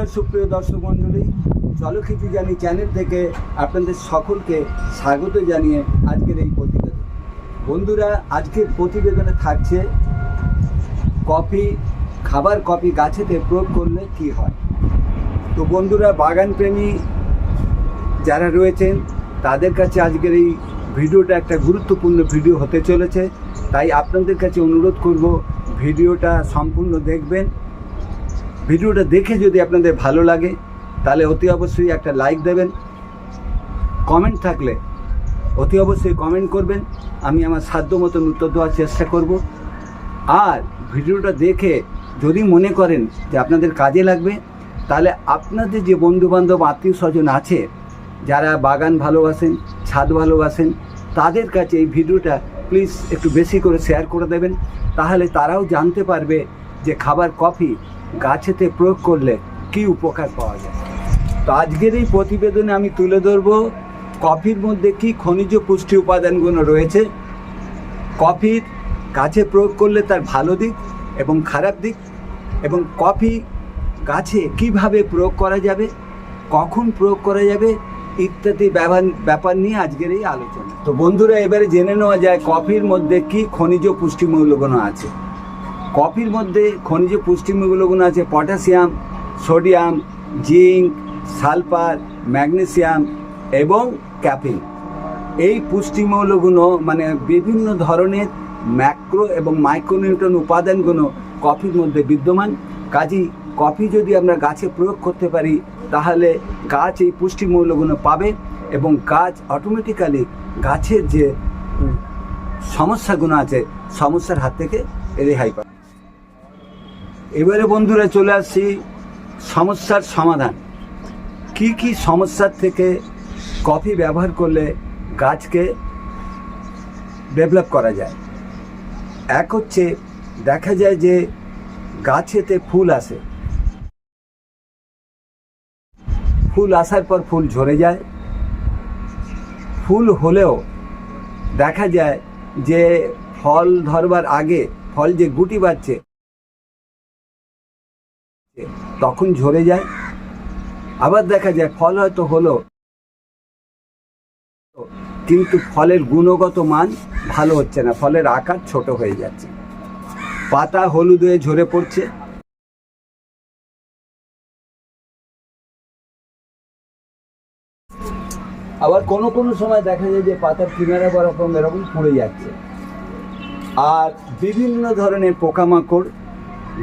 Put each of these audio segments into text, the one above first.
নমস্কার সুপ্রিয় দর্শক মণ্ডলী। চলক্ষিতি জানি চ্যানেল থেকে আপনাদের সকলকে স্বাগত জানিয়ে আজকের এই প্রতিবেদন। বন্ধুরা, আজকের প্রতিবেদনে থাকছে কফি, খাবার কফি গাছেতে প্রয়োগ করলে কি হয়? তো বন্ধুরা বাগান প্রেমী যারা রয়েছেন, তাদের কাছে আজকের এই ভিডিওটা একটা গুরুত্বপূর্ণ ভিডিও হতে চলেছে। তাই আপনাদের কাছে অনুরোধ করব, ভিডিওটা সম্পূর্ণ দেখবেন ভিডিওটা দেখে যদি আপনাদের ভালো লাগে, তাহলে অতি অবশ্যই একটা লাইক দেবেন। কমেন্ট থাকলে অতি অবশ্যই কমেন্ট করবেন। আমি আমার সাধ্য মতন উত্তর দেওয়ার চেষ্টা করব। আর ভিডিওটা দেখে যদি মনে করেন যে আপনাদের কাজে লাগবে, তাহলে আপনাদের যে বন্ধুবান্ধব আত্মীয় স্বজন আছে, যারা বাগান ভালোবাসেন, ছাদ ভালোবাসেন, তাদের কাছে এই ভিডিওটা প্লিজ একটু বেশি করে শেয়ার করে দেবেন। তাহলে তারাও জানতে পারবে যে খাবার কফি গাছেতে প্রয়োগ করলে কি উপকার পাওয়া যায়? তো আজকের এই প্রতিবেদনে আমি তুলে ধরব কফির মধ্যে কি খনিজ পুষ্টি উপাদানগুলো রয়েছে, কফির গাছে প্রয়োগ করলে তার ভালো দিক এবং খারাপ দিক, এবং কফি গাছে কীভাবে প্রয়োগ করা যাবে, কখন প্রয়োগ করা যাবে ইত্যাদি ব্যাপার নিয়ে আজকের এই আলোচনা। তো বন্ধুরা, এবারে জেনে নেওয়া যায় কফির মধ্যে কি খনিজ পুষ্টিমূল্যগুণ আছে। কফির মধ্যে খনিজ পুষ্টিমূল্যগুণ আছে, potassium, sodium, zinc, sulphur, magnesium এবং ক্যাফিন। এই পুষ্টিমৌলগুলো মানে বিভিন্ন ধরনের ম্যাক্রো এবং মাইক্রোনিউট্রন উপাদানগুলো কফির মধ্যে বিদ্যমান। কাজেই কফি যদি আমরা গাছে প্রয়োগ করতে পারি, তাহলে গাছ এই পুষ্টিমৌলগুলো পাবে এবং গাছ অটোমেটিক্যালি গাছের যে সমস্যাগুলো আছে, সমস্যার হাত থেকে রেহাই পাবে। এবারে বন্ধুরা চলে আসছি সমস্যার সমাধান। কি কি সমস্যার থেকে কফি ব্যবহার করলে গাছকে ডেভেলপ করা যায়? এক হচ্ছে দেখা যায় যে গাছেতে ফুল আসে। ফুল আসার পর ফুল ঝরে যায়। ফুল হলেও দেখা যায় যে ফল ধরবার আগে ফল যে গুটি বাচ্ছে তখন ঝরে যায়। আবার দেখা যায় ফল হয়তো হলো। কিন্তু ফলের গুণগত মান ভালো হচ্ছে না। ফলের আকার ছোট হয়ে যাচ্ছে। পাতা হলুদ হয়ে ঝরে পড়ছে। আবার কোনো কোনো সময় দেখা যায় যে পাতার কিনারা বরকম এরকম পড়ে যাচ্ছে। আর বিভিন্ন ধরনের পোকামাকড়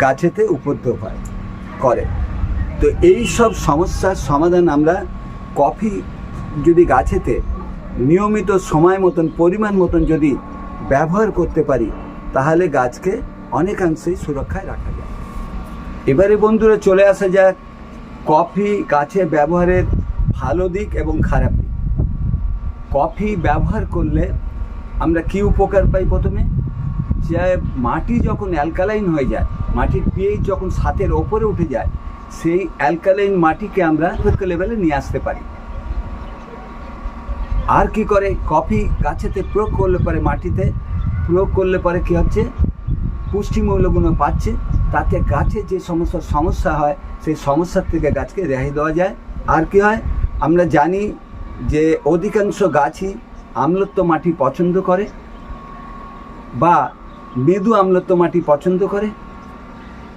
গাছেতে উপদ্রব হয়। করে। তো এই সব সমস্যার সমাধান আমরা কফি যদি গাছেতে নিয়মিত সময় মতন, পরিমাণ মতন যদি ব্যবহার করতে পারি, তাহলে গাছকে অনেকাংশেই সুরক্ষায় রাখা যায়। এবারে বন্ধুরা চলে আসা যাক কফি গাছে ব্যবহারের ভালো দিক এবং খারাপ দিক। কফি ব্যবহার করলে আমরা কি উপকার পাই প্রথমে? যে মাটি যখন অ্যালকালাইন হয়ে যায়, মাটির পিএইচ যখন সাতের ওপরে উঠে যায়, সেই অ্যালকালাইন মাটিকে আমরা লেভেলে নিয়ে আসতে পারি। আর কি করে? কফি গাছেতে প্রয়োগ করলে পরে মাটিতে প্রয়োগ করলে পরে কি হচ্ছে? পুষ্টিমূল্যগুলো পাচ্ছে। তাতে গাছে যে সমস্ত সমস্যা হয়, সেই সমস্যার থেকে গাছকে রেহাই দেওয়া যায়। আর কি হয়? আমরা জানি যে অধিকাংশ গাছই আম্লত্ব মাটি পছন্দ করে বা মৃদু আম্লত্ব মাটি পছন্দ করে?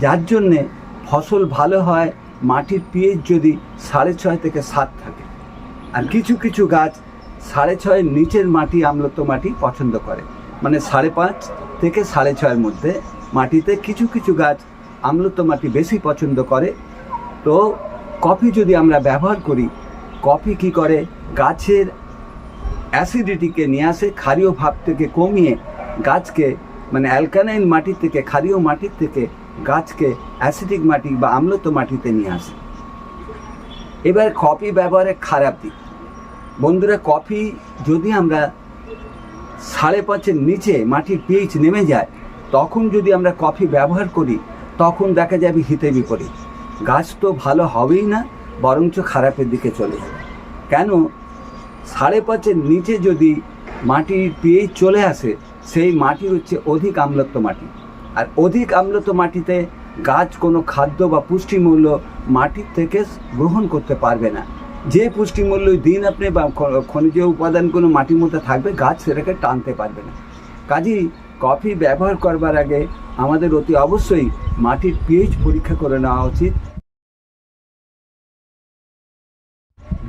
যার জন্যে ফসল ভালো হয়, মাটির পিএইচ যদি সাড়ে ছয় থেকে সাত থাকে। আর কিছু কিছু গাছ সাড়ে ছয়ের নিচের মাটি আম্লত্ব মাটি পছন্দ করে। মানে সাড়ে পাঁচ থেকে সাড়ে ছয়ের মধ্যে মাটিতে কিছু কিছু গাছ আম্লত্ব মাটি বেশি পছন্দ করে। তো কফি যদি আমরা ব্যবহার করি, কফি কি করে? গাছের অ্যাসিডিটিকে নিয়ে আসে, ক্ষারীয় ভাব থেকে কমিয়ে গাছকে মানে অ্যালকানাইন মাটি থেকে, ক্ষারীয় মাটির থেকে গাছকে অ্যাসিডিক মাটি বা আম্লত্ব মাটিতে নিয়ে আসে। এবার কফি ব্যবহারের খারাপ দিক। বন্ধুরা, কফি যদি আমরা সাড়ে পাঁচের নিচে মাটির পিএইচ নেমে যায়, তখন যদি আমরা কফি ব্যবহার করি, তখন দেখা যাবে হিতে বিপরীত। গাছ তো ভালো হবেই না, বরঞ্চ খারাপের দিকে চলে যাবে। কেন? সাড়ে পাঁচের নিচে যদি মাটির পিএইচ চলে আসে সেই মাটি হচ্ছে অধিক আম্লত্ব মাটি। আর অধিক আম্লত্ব মাটিতে গাছ কোনো খাদ্য বা পুষ্টিমূল্য মাটির থেকে গ্রহণ করতে পারবে না। যে পুষ্টিমূল্য দিন আপনি বা খনিজ উপাদান কোনো মাটির মধ্যে থাকবে, গাছ সেটাকে টানতে পারবে না। কাজেই কফি ব্যবহার করবার আগে আমাদের অতি অবশ্যই মাটির পিএইচ পরীক্ষা করে নেওয়া উচিত।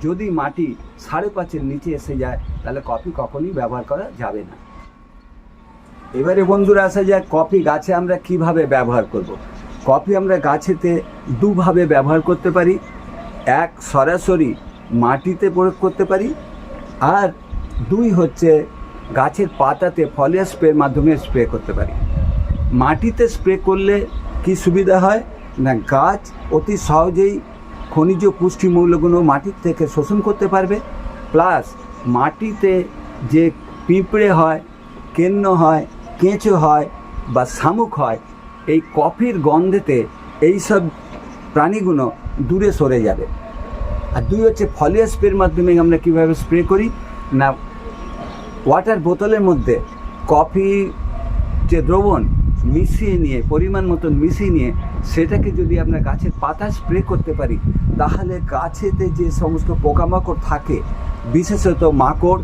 যদি মাটি সাড়ে পাঁচের নিচে এসে যায়, তাহলে কফি কখনই ব্যবহার করা যাবে না। এবারে বন্ধুরা আসা যাক, কফি গাছে আমরা কীভাবে ব্যবহার করব। কফি আমরা গাছেতে দুভাবে ব্যবহার করতে পারি। এক, সরাসরি মাটিতে প্রয়োগ করতে পারি। আর দুই হচ্ছে গাছের পাতাতে ফলের স্প্রের মাধ্যমে স্প্রে করতে পারি। মাটিতে স্প্রে করলে কি সুবিধা হয়? না, গাছ অতি সহজেই খনিজ পুষ্টিমূল্যগুলো মাটির থেকে শোষণ করতে পারবে। প্লাস মাটিতে যে পিঁপড়ে হয়, কেন্ন হয় কেঁচো হয় বা শামুক হয়, এই কফির গন্ধেতে এই সব প্রাণীগুলো দূরে সরে যাবে। আর দুই হচ্ছে ফলিয়া স্প্রের মাধ্যমে আমরা কীভাবে স্প্রে করি? না, ওয়াটার বোতলের মধ্যে কফি যে দ্রবণ মিশিয়ে নিয়ে, পরিমাণ মতন মিশিয়ে নিয়ে, সেটাকে যদি আমরা গাছের পাতা স্প্রে করতে পারি, তাহলে গাছেতে যে সমস্ত পোকামাকড় থাকে, বিশেষত মাকড়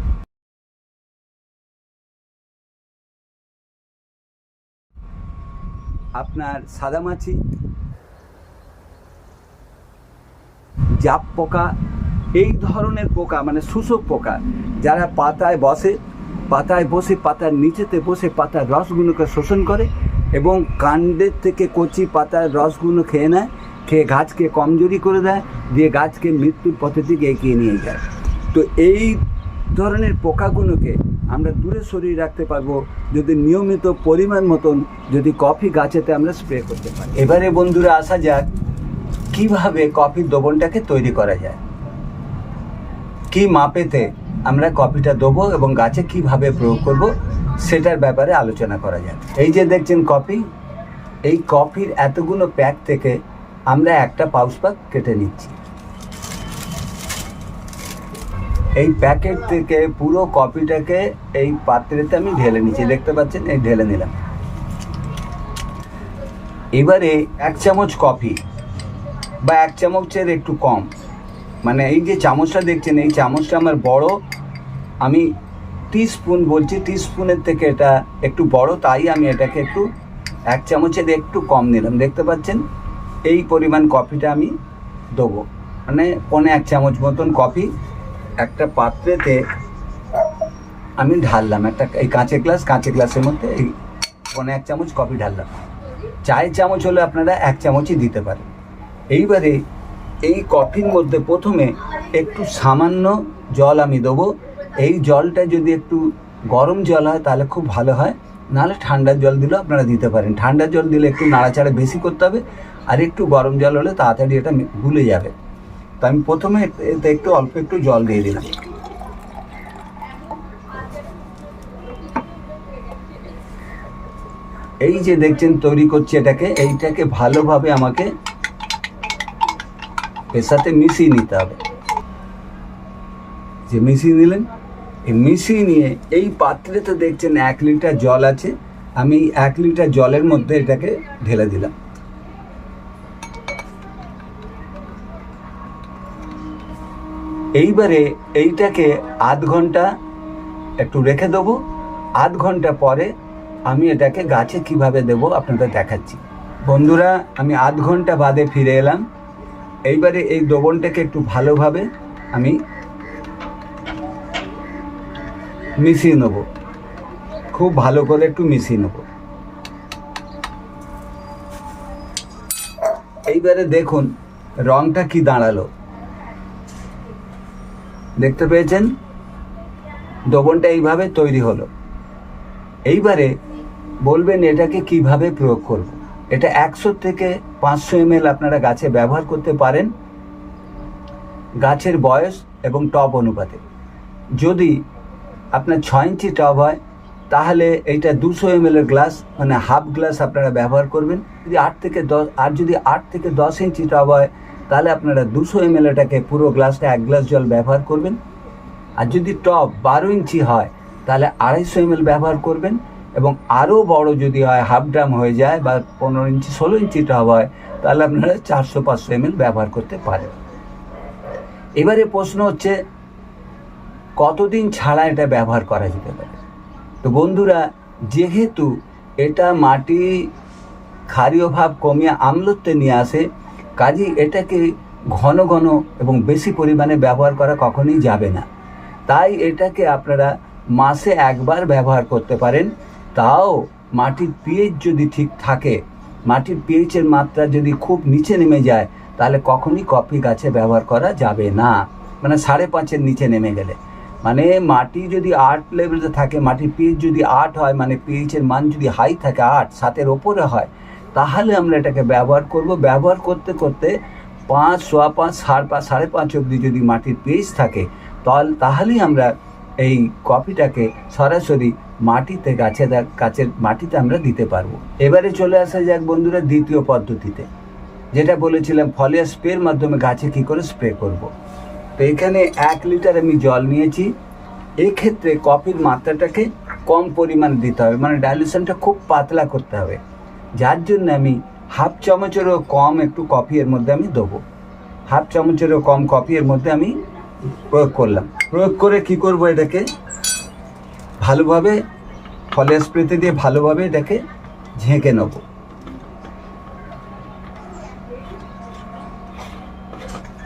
আপনার সাদামাছি জাপ পোকা, এই ধরনের পোকা মানে শোষক পোকা, যারা পাতায় বসে পাতায় বসে, পাতার নিচেতে বসে পাতার রসগুলোকে শোষণ করে এবং কাণ্ডের থেকে কচি পাতার রসগুলো খেয়ে নেয়, খেয়ে গাছকে কমজোরি করে দেয়, দিয়ে গাছকে মৃত্যুর পথের দিকে এগিয়ে নিয়ে যায়। তো এই ধরনের পোকাগুলোকে আমরা দূরে সরিয়ে রাখতে পারব যদি নিয়মিত পরিমাণ মতন যদি কফি গাছেতে আমরা স্প্রে করতে পারি। এবারে বন্ধুরা আসা যাক, কীভাবে কফির দোবনটাকে তৈরি করা যায়। কি মাপেতে আমরা কফিটা দেবো এবং গাছে কীভাবে প্রয়োগ করব, সেটার ব্যাপারে আলোচনা করা যায় এই যে দেখছেন কফি, এই কফির এতগুলো প্যাক থেকে আমরা একটা পাউচ পাক কেটে নিচ্ছি। এই প্যাকেট থেকে, পুরো কফিটাকে এই পাত্রেতে আমি ঢেলে নিচ্ছি। দেখতে পাচ্ছেন? এই ঢেলে নিলাম। এবারে এক চামচ কফি বা এক চামচের একটু কম। মানে এই যে চামচটা দেখছেন, এই চামচটা আমার বড়। আমি স্পুন বলছি স্পুনের থেকে এটা একটু বড়, তাই আমি এটাকে একটু এক চামচের একটু কম নিলাম। দেখতে পাচ্ছেন? এই পরিমাণ কফিটা আমি দেবো। মানে পনে এক চামচ মতন কফি একটা পাত্রেতে আমি ঢাললাম, একটা এই কাঁচের গ্লাস, কাঁচের গ্লাসের মধ্যে এই পনে এক চামচ কফি ঢাললাম। চায়ের চামচ হলে আপনারা এক চামচই দিতে পারেন। এইবারে এই কফির মধ্যে প্রথমে একটু সামান্য জল আমি দেবো। এই জলটা যদি একটু গরম জল হয় তাহলে খুব ভালো হয়। নাহলে ঠান্ডার জল দিলেও আপনারা দিতে পারেন। ঠান্ডার জল দিলে একটু নাড়াচাড়া বেশি করতে হবে। আর একটু গরম জল হলে তাড়াতাড়ি এটা গুলে যাবে। তো আমি প্রথমে এতে একটু, অল্প একটু জল দিয়ে দিলাম। এই যে দেখছেন, তৈরি করছি এটাকে, এইটাকে ভালোভাবে আমাকে এর সাথে মিশিয়ে নিতে হবে। যে মিশিয়ে নিলেন, এই মিশিয়ে নিয়ে এই পাত্রেতে দেখছেন এক লিটার জল আছে। আমি এক লিটার জলের মধ্যে এটাকে ঢেলে দিলাম। এইবারে এইটাকে আধ ঘণ্টা একটু রেখে দেবো। আধ ঘণ্টা পরে আমি এটাকে গাছে কীভাবে দেব আপনাদের দেখাচ্ছি। বন্ধুরা, আমি আধ ঘণ্টা বাদে ফিরে এলাম। এইবারে এই দ্রবণটাকে একটু ভালোভাবে আমি মিশিয়ে নেব। খুব ভালো করে একটু মিশিয়ে নেব। এইবারে দেখুন রংটা কি দাঁড়াল। দেখতে পেয়েছেন? দ্রবণটা এইভাবে তৈরি হলো। এইবারে বলবেন এটাকে কীভাবে প্রয়োগ করব। এটা একশো থেকে পাঁচশো এম আপনারা গাছে ব্যবহার করতে পারেন। গাছের বয়স এবং টপ অনুপাতে। যদি আপনার ছয় ইঞ্চি টব হয়, তাহলে এইটা দুশো এম গ্লাস মানে হাফ গ্লাস আপনারা ব্যবহার করবেন। যদি আট থেকে দশ, আর যদি আট থেকে দশ ইঞ্চি টব হয় তাহলে আপনারা দুশো এম এটাকে পুরো গ্লাসটা এক গ্লাস জল ব্যবহার করবেন। আর যদি টব বারো ইঞ্চি হয়, তাহলে আড়াইশো এম ব্যবহার করবেন এবং আরও বড় যদি হয় হাফ ড্রাম হয়ে যায় বা পনেরো ইঞ্চি, ষোলো ইঞ্চি টপ হয়, তাহলে আপনারা চারশো পাঁচশো এম ব্যবহার করতে পারেন। এবারে প্রশ্ন হচ্ছে, কতদিন ছাড়া এটা ব্যবহার করা যেতে পারে? তো বন্ধুরা, যেহেতু এটা মাটি ক্ষারীয় ভাব কমিয়ে আম্লত্বে নিয়ে আসে কাজেই এটাকে ঘন ঘন এবং বেশি পরিমাণে ব্যবহার করা কখনোই যাবে না। তাই এটাকে আপনারা মাসে একবার ব্যবহার করতে পারেন। তাও মাটির পিএইচ যদি ঠিক থাকে, মাটির পিএইচের মাত্রা যদি খুব নিচে নেমে যায়, তাহলে কখনই কফি গাছে ব্যবহার করা যাবে না। মানে সাড়ে পাঁচের নিচে নেমে গেলে। মানে মাটি যদি আট লেভেলে থাকে, মাটির পিএইচ যদি আট হয় মানে পিএইচের মান যদি হাই থাকে, আট, সাতের ওপরে হয় তাহলে আমরা এটাকে ব্যবহার করব। ব্যবহার করতে করতে পাঁচ, সোয়া পাঁচ, সাড়ে পাঁচ সাড়ে পাঁচ অবধি যদি মাটির পিএইচ থাকে, তাহলে, তাহলেই আমরা এই কফিটাকে সরাসরি মাটিতে, গাছে গাছের মাটিতে আমরা দিতে পারব। এবারে চলে আসা যাক বন্ধুরা দ্বিতীয় পদ্ধতিতে। যেটা বলেছিলাম ফলিয়া স্প্রের মাধ্যমে গাছে কি করে স্প্রে করব। তো এখানে এক লিটার আমি জল নিয়েছি। এক্ষেত্রে কফির মাত্রাটাকে কম পরিমাণে দিতে হবে মানে ডাইলুশনটা খুব পাতলা করতে হবে। যার জন্য আমি হাফ চামচেরও কম একটু কফি এর মধ্যে আমি দেবো। হাফ চামচেরও কম কফি এর মধ্যে আমি প্রয়োগ করলাম। প্রয়োগ করে কি করব এটাকে? ভালোভাবে ফলে স্প্রেতে দিয়ে ভালোভাবে এটাকে ঝেঁকে নেব।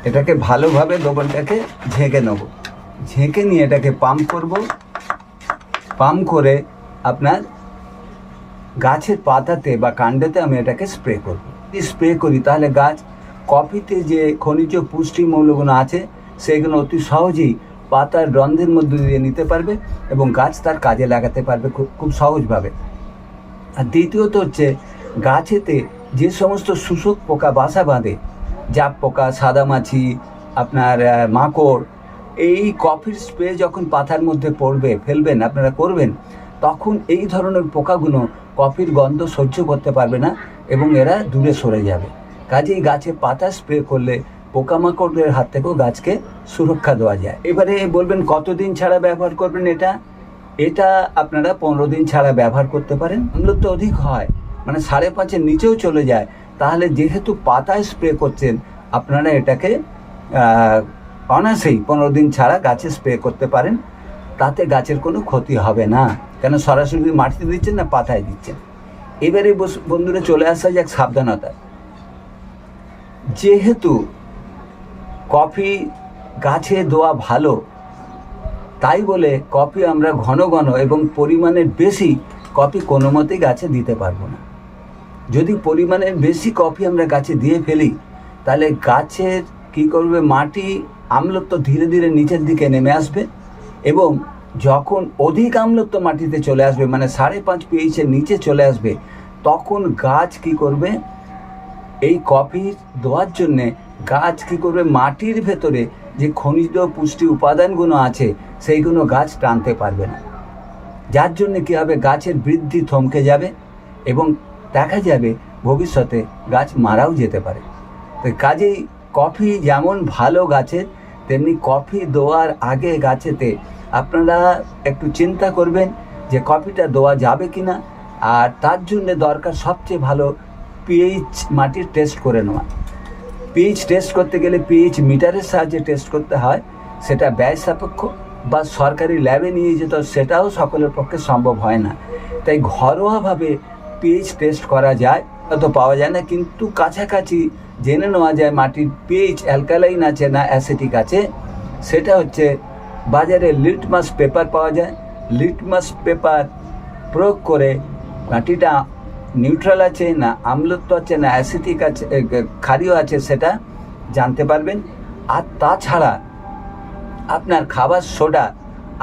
এটাকে ভালোভাবে দোকানটাকে ঝেঁকে নেব। ঝেঁকে নিয়ে এটাকে পাম্প করব। পাম্প করে আপনার গাছের পাতাতে বা কাণ্ডেতে আমি এটাকে স্প্রে করব। যদি স্প্রে করি, তাহলে গাছ কফিতে যে খনিজ পুষ্টি মৌলগুলো আছে, সেগুলো অতি সহজেই পাতার রন্ধ্রের মধ্যে দিয়ে নিতে পারবে এবং গাছ তার কাজে লাগাতে পারবে খুব খুব সহজভাবে। আর দ্বিতীয়ত হচ্ছে, গাছেতে যে সমস্ত শোষক পোকা, বাসা বাঁধে, জাপ পোকা, সাদামাছি, আপনার মাকড়, এই কফির স্প্রে যখন পাতার মধ্যে পড়বে, ফেলবেন, আপনারা করবেন তখন এই ধরনের পোকাগুলো কফির গন্ধ সহ্য করতে পারবে না এবং এরা দূরে সরে যাবে। কাজেই গাছে পাতা স্প্রে করলে পোকামাকড়ের হাত থেকেও গাছকে সুরক্ষা দেওয়া যায়। এবারে বলবেন কতদিন ছাড়া ব্যবহার করবেন এটা? এটা আপনারা পনেরো দিন ছাড়া ব্যবহার করতে পারেন। মূল্য অধিক হয় মানে সাড়ে পাঁচের নিচেও চলে যায়। তাহলে যেহেতু পাতায় স্প্রে করছেন আপনারা এটাকে আহ, অনায়াসেই পনেরো দিন ছাড়া গাছে স্প্রে করতে পারেন। তাতে গাছের কোনো ক্ষতি হবে না। কেন সরাসরি মাটিতে দিচ্ছেন না পাতায় দিচ্ছেন? এবারে বন্ধুরা চলে আসা যাক সাবধানতা যেহেতু কফি গাছে দেওয়া ভালো, তাই বলে কফি আমরা ঘন ঘন এবং পরিমাণের বেশি কফি কোনো মতেই গাছে দিতে পারব না। যদি পরিমাণের বেশি কফি আমরা গাছে দিয়ে ফেলি, তাহলে গাছের কি করবে? মাটি আম্লত্ব ধীরে ধীরে নিচের দিকে নেমে আসবে এবং যখন অধিক আম্লত্ব মাটিতে চলে আসবে মানে সাড়ে পাঁচ পিএইচের নিচে চলে আসবে, তখন গাছ কি করবে? এই কফি দেওয়ার জন্যে গাছ কি করবে? মাটির ভেতরে যে খনিজ পুষ্টি উপাদানগুলো আছে, সেইগুলো গাছ টানতে পারবে না। যার জন্য কী হবে? গাছের বৃদ্ধি থমকে যাবে এবং দেখা যাবে ভবিষ্যতে গাছ মারাও যেতে পারে। তো কাজেই কফি যেমন ভালো গাছের, তেমনি কফি দেওয়ার আগে গাছেতে আপনারা একটু চিন্তা করবেন যে কপিটা দেওয়া যাবে কি না আর তার জন্য দরকার সবচেয়ে ভালো পিএইচ মাটির টেস্ট করে নেওয়া। পিএইচ টেস্ট করতে গেলে পিএইচ মিটারের সাহায্যে টেস্ট করতে হয়, সেটা ব্যয় সাপেক্ষ বা সরকারি ল্যাবে নিয়ে যেত, সেটাও সকলের পক্ষে সম্ভব হয় না। তাই ঘরোয়াভাবে পিএইচ টেস্ট করা যায় অত পাওয়া যায় না, কিন্তু কাছাকাছি জেনে নেওয়া যায় মাটির পিএইচ অ্যালকালাইন আছে না অ্যাসিটিক আছে, সেটা হচ্ছে বাজারে লিটমাস পেপার পাওয়া যায়। লিটমাস পেপার প্রয়োগ করে মাটিটা নিউট্রাল আছে না আম্লত্ব আছে না অ্যাসিটিক আছে ক্ষারীয় আছে সেটা জানতে পারবেন। আর তাছাড়া আপনার খাবার সোডা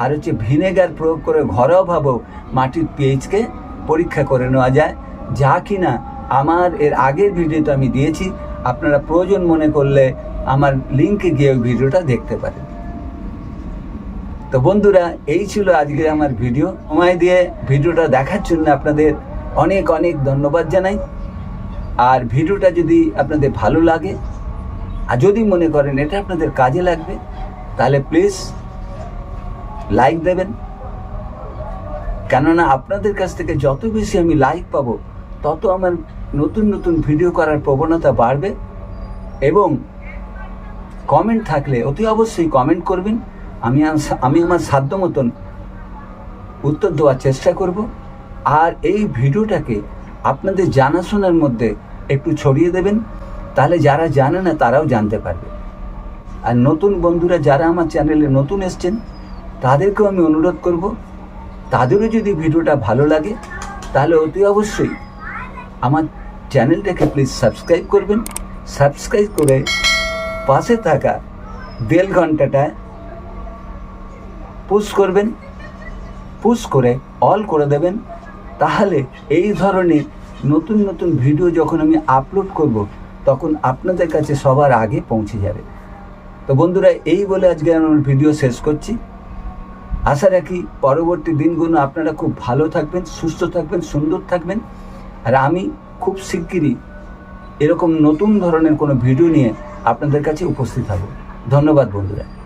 আর হচ্ছে ভিনেগার প্রয়োগ করে ঘরোয়াভাবেও মাটির পিএইচকে পরীক্ষা করে নেওয়া যায়। যা কিনা আমার এর আগের ভিডিওতে আমি দিয়েছি। আপনারা প্রয়োজন মনে করলে আমার লিঙ্কে গিয়ে ওই ভিডিওটা দেখতে পারেন। তো বন্ধুরা, এই ছিল আজকে আমার ভিডিও। সময় দিয়ে ভিডিওটা দেখার জন্য আপনাদের অনেক অনেক ধন্যবাদ জানাই। আর ভিডিওটা যদি আপনাদের ভালো লাগে, আর যদি মনে করেন এটা আপনাদের কাজে লাগবে, তাহলে প্লিজ লাইক দেবেন। কেননা আপনাদের কাছ থেকে যত বেশি আমি লাইক পাবো, তত আমার নতুন নতুন ভিডিও করার প্রবণতা বাড়বে। এবং কমেন্ট থাকলে অতি অবশ্যই কমেন্ট করবেন। আমি আমি আমার সাধ্য মতন উত্তর দেওয়ার চেষ্টা করব। আর এই ভিডিওটাকে আপনাদের জানাশোনার মধ্যে একটু ছড়িয়ে দেবেন, তাহলে যারা জানে না তারাও জানতে পারবে। আর নতুন বন্ধুরা যারা আমার চ্যানেলে নতুন এসছেন, তাদেরকেও আমি অনুরোধ করব, তাদেরও যদি ভিডিওটা ভালো লাগে, তাহলে অতি অবশ্যই আমার চ্যানেলটাকে প্লিজ সাবস্ক্রাইব করবেন। সাবস্ক্রাইব করে পাশে থাকা বেল ঘন্টাটায় পুশ করবেন, পুশ করে অল করে দেবেন, তাহলে এই ধরনের নতুন নতুন ভিডিও যখন আমি আপলোড করব, তখন আপনাদের কাছে সবার আগে পৌঁছে যাবে। তো বন্ধুরা, এই বলে আজকে আমি আমার ভিডিও শেষ করছি। আশা রাখি পরবর্তী দিনগুলো আপনারা খুব ভালো থাকবেন, সুস্থ থাকবেন, সুন্দর থাকবেন। আর আমি খুব শিগগিরই এরকম নতুন ধরনের কোনো ভিডিও নিয়ে আপনাদের কাছে উপস্থিত হব। ধন্যবাদ বন্ধুরা।